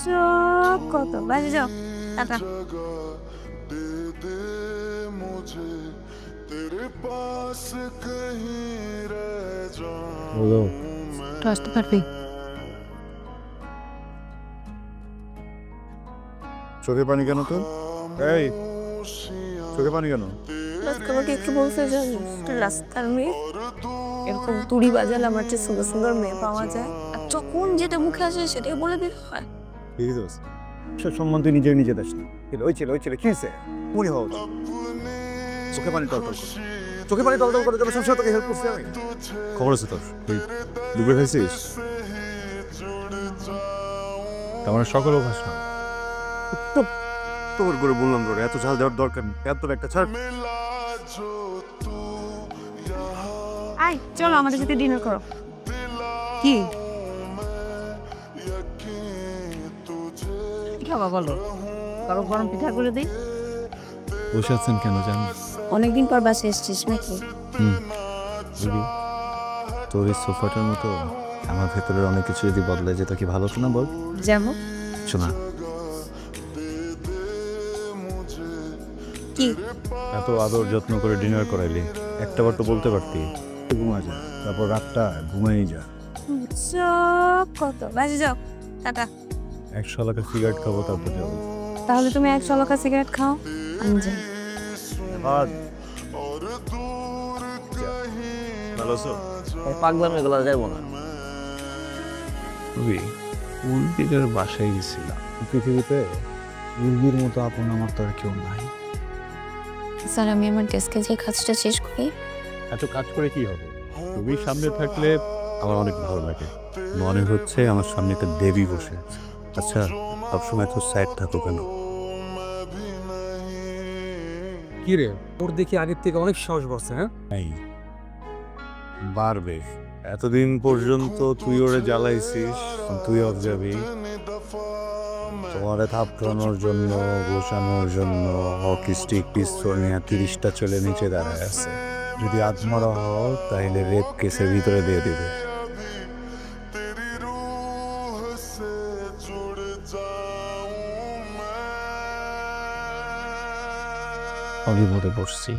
সব কত বাসে যাও টাটা। আসতে পারবি চোখে পানি কেন তো এই চোখে পানি কেন? তোমাকে একটু বলতে জানো রাস্তার মেয়ে এরকম তুড়ি বাজালে আমার চেয়ে সুন্দর সুন্দর মেয়ে পাওয়া যায়। আর যখন যেটা মুখে আসে সেটাই বলে দিতে হয়। বুঝতে সব সম্মান তুই নিজে নিজে দাস না। ওই ছেলে ওই ছেলে। কি হয়েছে মনে হওয়া চোখে পানি টলটল করে। চোখে পানি টলটল করে জন্য সবসময় তোকে হেল্প করছি আমি খবর আছে তোর? তুই ডুবে খাইছিস তোমার মানে সকল অভ্যাস না। তোমার করে বললাম তোর এত ঝাল দেওয়ার দরকার এত একটা ছাড়। আয় চলো আমাদের সাথে ডিনার করো। কি? খাবা বলো? গরম গরম পিঠা করে দিই? বসে আছেন কেন জান অনেকদিন পর বাসে এসছিস নাকি? তোর এই সোফাটার মতো আমার ভেতরের অনেক কিছু যদি বদলে যেত কি ভালো হতো না বল? যেমন? শোনা। কি? এত আদর যত্ন করে ডিনার করাইলি একটা বার তো বলতে পারতি। ঘুমা যা তারপর রাতটা ঘুমাই যা। সব কত? বাইরে যাও টাটা। একশো এলাকা সিগারেট খাব তারপর যাব। তাহলে তুমি এক সলকা সিগারেট খাও? আমি যাই। ভালো আছো? পাগলাম এগুলো যাব না। রবি উর্গিদের বাসায় গেছিলাম। পৃথিবীতে মতো আপন আমার তো আর কেউ নাই। স্যার আমি আমার ডেস্কে যে কাজটা শেষ করি। এত কাজ করে কি হবে? তুমি সামনে থাকলে আমার অনেক ভালো লাগে। মনে হচ্ছে আমার সামনে একটা দেবী বসে আছে। আচ্ছা সবসময় তো সাইড থাকো কেন? কি রে? ওর দেখি আগের থেকে অনেক সাহস বাড়ছে হ্যাঁ? এই বাড়বে। এতদিন পর্যন্ত তুই ওরে জ্বালাইছিস তুই অফ যাবি তোমারে থাপড়ানোর জন্য ঘোষানোর জন্য হকি স্টিক পিস্তল নিয়ে তিরিশটা চলে নিচে দাঁড়ায় আছে। যদি আত্মরা হও তাহলে রেপ কেসের ভিতরে দিয়ে দিবে। অবিপদে পড়ছি